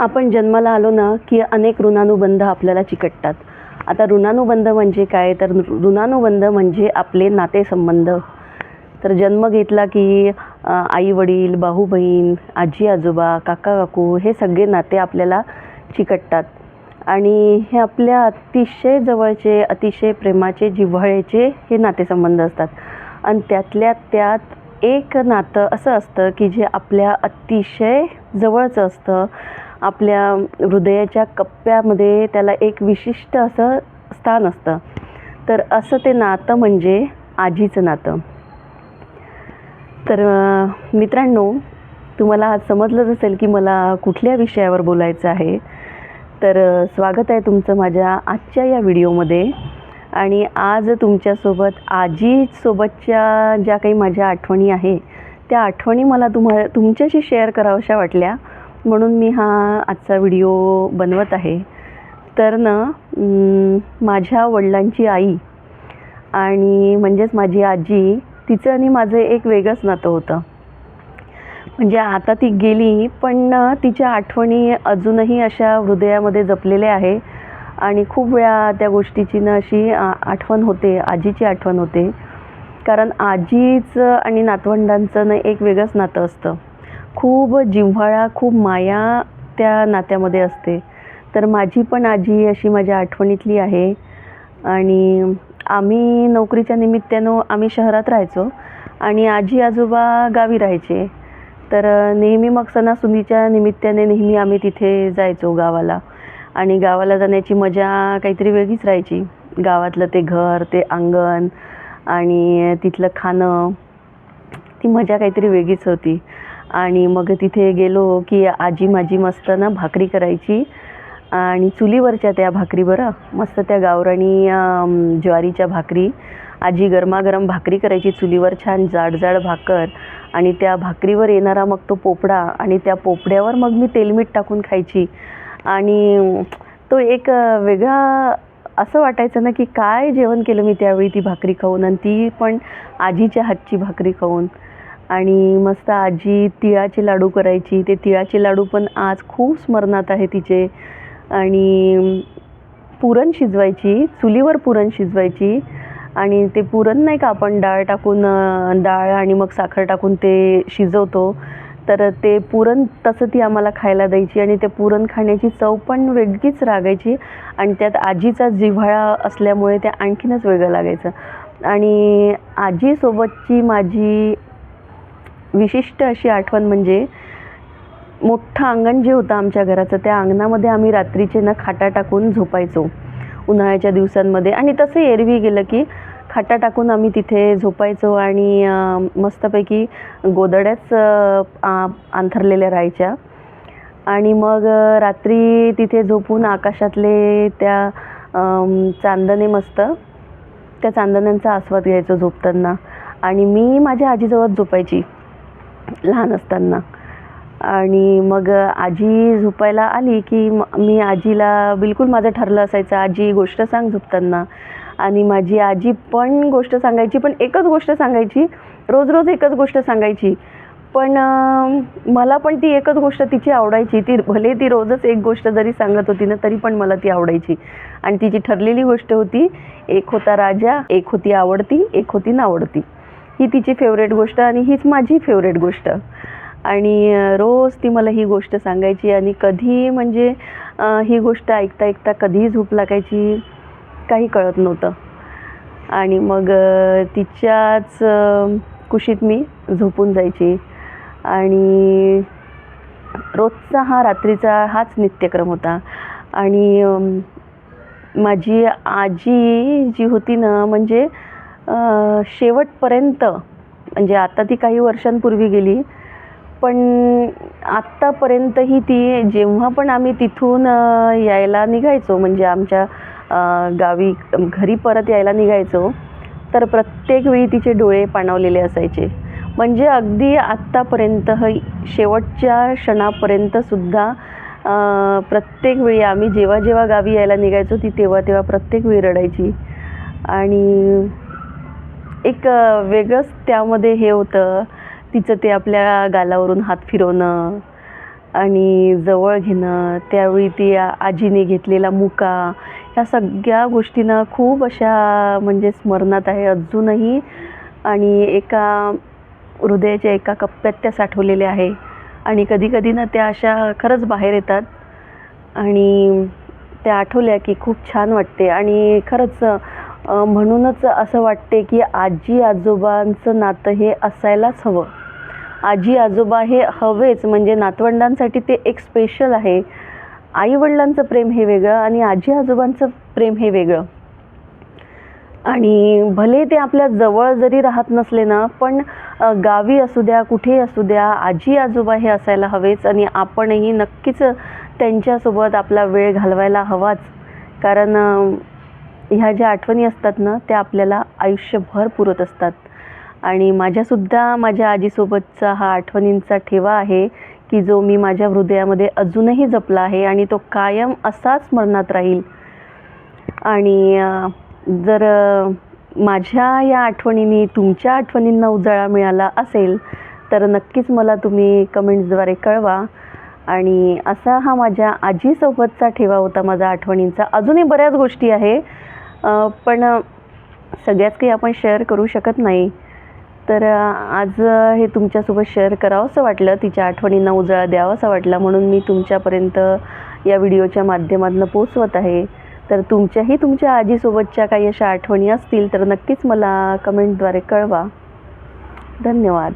आपण जन्माला आलो ना की अनेक ऋणानुबंध आपल्याला चिकटतात. आता ऋणानुबंध म्हणजे काय? तर ऋणानुबंध म्हणजे आपले नातेसंबंध. तर जन्म घेतला की आई वडील भाऊ बहीण आजी आजोबा काका काकू हे सगळे नाते आपल्याला चिकटतात. आणि हे आपल्या अतिशय जवळचे अतिशय प्रेमाचे जिव्हाळ्याचे हे नातेसंबंध असतात. आणि त्यातल्या त्यात एक नातं असं असतं की जे आपल्या अतिशय जवळचं असतं. आपल्या हृदयाच्या कप्प्यामध्ये त्याला एक विशिष्ट असं स्थान असतं. तर असं ते नातं म्हणजे आजीचं नातं. तर मित्रांनो तुम्हाला आज समजलंच असेल की मला कुठल्या विषयावर बोलायचं आहे. तर स्वागत आहे तुमचं माझ्या आजच्या या व्हिडिओमध्ये. आणि आज तुमच्यासोबत आजीसोबतच्या ज्या काही माझ्या आठवणी आहे त्या आठवणी मला तुम्हा तुमच्याशी शेअर कराव्याशा वाटल्या. म्हणून मी हा आजचा व्हिडिओ बनवत आहे. तर ना माझ्या वडिलांची आई आणि म्हणजेच माझी आजी तिचं आणि माझं एक वेगळंच नातं होतं. म्हणजे आता ती गेली पण तिच्या आठवणी अजूनही अशा हृदयामध्ये जपलेल्या आहे आणि खूप वेळा त्या गोष्टीची ना अशी आ- आठवण होते आजीची आठवण होते. कारण आजीचं आणि नातवंडांचं ना एक वेगळंच नातं असतं. खूप जिव्हाळा खूप माया त्या नात्यामध्ये असते. तर माझी पण आजी अशी माझ्या आठवणीतली आहे. आणि आम्ही नोकरीच्या निमित्तानं आम्ही शहरात राहायचो. आणि आजी आजोबा गावी राहायचे. तर नेहमी मग सणासुदीच्या निमित्ताने नेहमी आम्ही तिथे जायचो गावाला. आणि गावाला जाण्याची मजा काहीतरी वेगळीच राहायची. गावातलं ते घर ते अंगण आणि तिथलं खाणं ती मजा काहीतरी वेगळीच होती. आणि मग तिथे गेलो की आजी माझी मस्त ना भाकरी करायची. आणि चुलीवरच्या त्या भाकरी बरं मस्त त्या गावराणी ज्वारीच्या भाकरी. आजी गरमागरम भाकरी करायची चुलीवर छान जाड जाड भाकर. आणि त्या भाकरीवर येणारा मग तो पोपडा आणि त्या पोपड्यावर मग मी तेलमीठ टाकून खायची. आणि तो एक वेगळा असं वाटायचं ना की काय जेवण केलं मी त्यावेळी ती भाकरी खाऊन. आणि ती पण आजीच्या हातची भाकरी खाऊन. आणि मस्त आजी तिळाचे लाडू करायची. ते तिळाचे लाडू पण आज खूप स्मरणात आहे तिचे. आणि पुरण शिजवायची चुलीवर पुरण शिजवायची. आणि ते पुरण नाही का आपण डाळ टाकून डाळ आणि मग साखर टाकून ते शिजवतो. तर ते पुरण तसं ती आम्हाला खायला द्यायची आणि ते पुरण खाण्याची चव पण वेगळीच लागायची आणि त्यात आजीचा जिव्हाळा असल्यामुळे ते आणखीनच वेगळं लागायचं. आणि आजीसोबतची माझी विशिष्ट अशी आठवण म्हणजे मोठं अंगण जे होतं आमच्या घराचं त्या अंगणामध्ये आम्ही रात्रीचे ना खाटा टाकून झोपायचो उन्हाळ्याच्या दिवसांमध्ये. आणि तसं एरवी गेलं की खाटा टाकून आम्ही तिथे झोपायचो आणि मस्तपैकी गोदड्याच अंथरलेल्या राहायच्या. आणि मग रात्री तिथे झोपून आकाशातले त्या चांदणे मस्त त्या चांदण्यांचा आस्वाद घ्यायचो झोपताना. आणि मी माझ्या आजीजवळ झोपायची. लहान असताना. आणि मग आजी झोपायला आली की मी आजीला बिलकुल माझं ठरलं असायचं. आजी गोष्ट सांग झोपताना. आणि माझी आजी पण गोष्ट सांगायची पण एकच गोष्ट सांगायची. रोज रोज एकच गोष्ट सांगायची. पण मला पण ती एकच गोष्ट तिची आवडायची. ती भले ती रोजच एक गोष्ट जरी सांगत होती ना तरी पण मला ती आवडायची. आणि तिची ठरलेली गोष्ट होती एक होता राजा एक होती आवडती एक होती नावडती. ही तिची फेवरेट गोष्ट आणि हीच माझी फेवरेट गोष्ट. आणि रोज ती मला ही गोष्ट सांगायची आणि कधी म्हणजे ही गोष्ट ऐकता ऐकता कधीही झोप लागायची काही कळत नव्हतं. आणि मग तिच्याच कुशीत मी झोपून जायची. आणि रोजचा हा रात्रीचा हाच नित्यक्रम होता. आणि माझी आजी जी होती ना म्हणजे शेवटपर्यंत म्हणजे आता ती काही वर्षांपूर्वी गेली पण आत्तापर्यंतही ती जेव्हा पण आम्ही तिथून यायला निघायचो म्हणजे आमच्या गावी घरी परत यायला निघायचो तर प्रत्येक वेळी तिचे डोळे पाणावलेले असायचे. म्हणजे अगदी आत्तापर्यंत शेवटच्या क्षणापर्यंत सुद्धा प्रत्येक वेळी आम्ही जेव्हा जेव्हा गावी यायला निघायचो ती तेव्हा तेव्हा प्रत्येक वेळी रडायची. आणि एक वेगळंच त्यामध्ये हे होतं. तिचं ते आपल्या गालावरून हात फिरवणं आणि जवळ घेणं. त्यावेळी ती आजीने घेतलेला मुका. ह्या सगळ्या गोष्टींना खूप अशा म्हणजे स्मरणात आहे अजूनही. आणि एका हृदयाच्या एका कप्प्यात त्या साठवलेल्या आहे. आणि कधीकधी ना त्या अशा खरंच बाहेर येतात. आणि त्या आठवल्या की खूप छान वाटते. आणि खरंच म्हणूनच असं वाटते की आजी आजोबांचं नातं हे असायलाच हवं. आजी आजोबा हे हवेच म्हणजे नातवंडांसाठी ते एक स्पेशल आहे. आईवडिलांचं प्रेम हे वेगळं आणि आजी आजोबांचं प्रेम हे वेगळं. आणि भले ते आपल्या जवळ जरी राहत नसले ना पण गावी असू द्या कुठेही असू द्या आजी आजोबा हे असायला हवेच आणि आपणही नक्कीच त्यांच्यासोबत आपला वेळ घालवायला हवाच. कारण ह्या ज्या आठवणी असतात ना त्या आपल्याला आयुष्यभर पुरत असतात. आणि माझ्यासुद्धा माझ्या आजीसोबतचा हा आठवणींचा ठेवा आहे की जो मी माझ्या हृदयामध्ये अजूनही जपला आहे आणि तो कायम असाच स्मरणात राहील. आणि जर माझ्या या आठवणींनी तुमच्या आठवणींना उजाळा मिळाला असेल तर नक्कीच मला तुम्ही कमेंट्सद्वारे कळवा. आणि असा हा माझ्या आजीसोबतचा ठेवा होता माझा आठवणींचा. अजूनही बऱ्याच गोष्टी आहे. पण सगळ्याच काही आपण शेअर करू शकत नाही. तर आज हे तुमच्यासोबत शेअर करावंसं वाटलं तिच्या आठवणींना उजाळा द्यावासा वाटला म्हणून मी तुमच्यापर्यंत या व्हिडिओच्या माध्यमातून पोचवत आहे. तर तुमच्याही तुमच्या आजीसोबतच्या काही अशा आठवणी असतील तर नक्कीच मला कमेंटद्वारे कळवा. धन्यवाद.